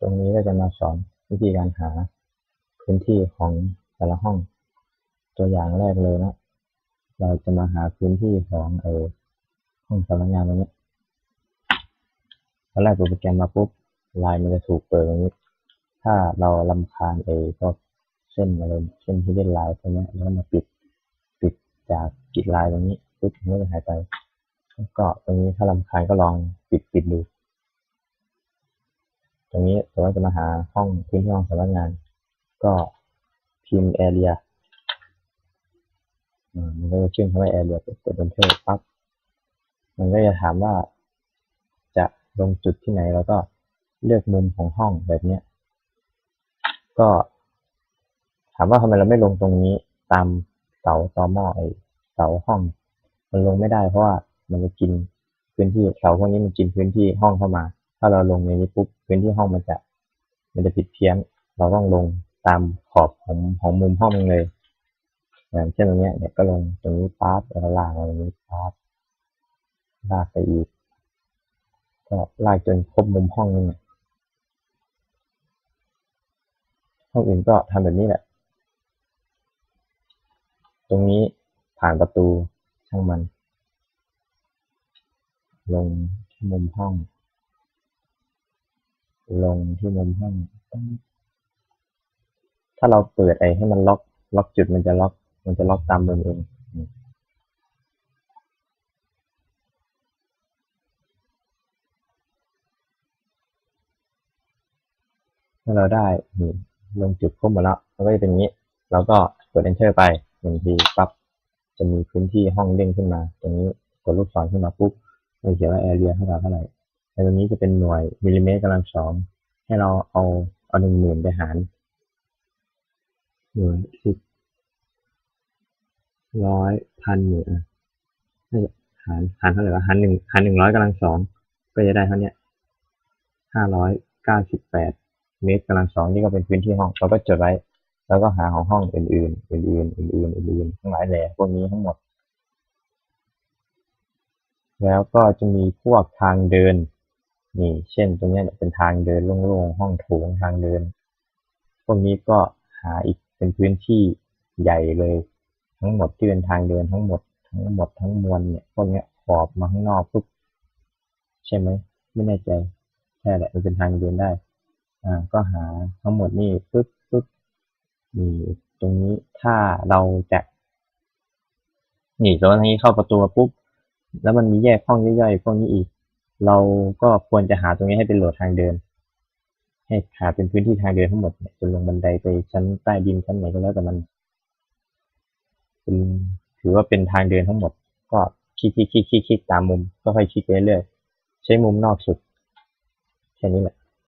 ตรงนี้ก็จะมาสอนวิธีการหาพื้นที่ของแต่ละห้อง ตัวอย่างแรกเลยนะเราจะมาหาพื้นที่ของไอห้องสำนักงานตรงนี้ตอนแรกเปิดโปรแกรมมาปุ๊บไลน์มันจะถูกเปิดตรงนี้ ถ้าเราลำคาญไอ้พวกเส้นอะไรเส้นที่เล่นไลน์พวกเนี้แล้วมาปิดปิดจากปิดไลน์ตรงนี้ปุ๊บมันก็จะหายไปแล้วก็ตรงนี้ถ้าลำคาญก็ลองปิดปิดดู ตรงนี้เราจะมาหาห้องพื้นที่ห้องสำนักงาน ก็พิมพ์ area มันก็จะขึ้นคำว่า area กดกด enter ปั๊บมันก็จะถามว่าจะลงจุดที่ไหนแล้วก็เลือกมุมของห้องแบบเนี้ยก็ ถามว่าทำไมเราไม่ลงตรงนี้ตามเสาตอหม้อไอเสาห้อง มันลงไม่ได้เพราะว่ามันจะกินพื้นที่เสาพวกนี้มันกินพื้นที่ห้องเข้ามา ถ้าเราลงในนี้ปุ๊บพื้นที่ห้องมันจะ มันจะผิดเพี้ยน เราต้องลงตามขอบของของมุมห้องเลยอย่างเช่นตรงเนี้ยเนี่ยก็ลงตรงนี้ปั๊บแล้วลากมาตรงนี้ปั๊บลากไปอีก ก็ลากจนครบมุมห้องนึงเนี่ห้องอื่นก็ทำแบบนี้แหละ ตรงนี้ผ่านประตูช่างมัน ลงที่มุมห้อง ลงที่มุมห้อง ถ้าเราเปิดไอ้ให้มันล็อก ล็อกจุดมันจะล็อก มันจะล็อกตามมุมเองนี่เราได้ลงจุดครบหมดแล้วมันก็จะเป็นนี้ เราก็กด enter ไปหนึ่งทีปั๊บจะมีพื้นที่ห้องเด้งขึ้นมา ตรงนี้กดลูกศรขึ้นมาปุ๊บมันเขียนว่า area เท่ากับเท่าไหร่ ในตรงนี้จะเป็นหน่วยมิลลิเมตรกำลังสอง ให้เราเอาเอาหนึ่งหมื่นไปหารหน่วยสิบร้อยพันหมื่นให้หารหารเท่าไหร่วะหารหนึ่งหารหนึ่งร้อยกำลังสองก็จะได้เท่านี้ห้าร้อยเก้าสิบแปดเมตรกำลังสองนี่ก็เป็นพื้นที่ห้อง เราก็จดไว้ แล้วก็หาของห้องอื่นๆ อื่นๆ อื่นๆ อื่นๆ ทั้งหลายแหล่พวกนี้ทั้งหมด แล้วก็จะมีพวกทางเดิน นี่เช่นตรงนี้เป็นทางเดินโล่งๆห้องโถงทางเดิน พวกนี้ก็หาอีกเป็นพื้นที่ใหญ่เลย ทั้งหมดที่เป็นทางเดินทั้งหมด ทั้งหมดทั้งมวลเนี่ยพวกนี้ขอบมาข้างนอกปุ๊บใช่ไหมไม่แน่ใจใช่แหละมันเป็นทางเดินได้อ่าก็หาทั้งหมดนี่ปุ๊บปุ๊บนี่ตรงนี้ถ้าเราจะนี่ตรงนี้เข้าประตูปุ๊บแล้วมันมีแยกห้องย่อยๆพวกนี้อีก เราก็ควรจะหาตรงนี้ให้เป็นโหลดทางเดิน ให้หาเป็นพื้นที่ทางเดินทั้งหมดเนี่ยจะลงบันไดไปชั้นใต้ดินชั้นไหนก็แล้วแต่มันเป็นถือว่าเป็นทางเดินทั้งหมด ก็คลิกคลิกคลิกคลิกตามมุมก็ค่อยคลิกไปเรื่อยใช้มุมนอกสุดแค่นี้แหละ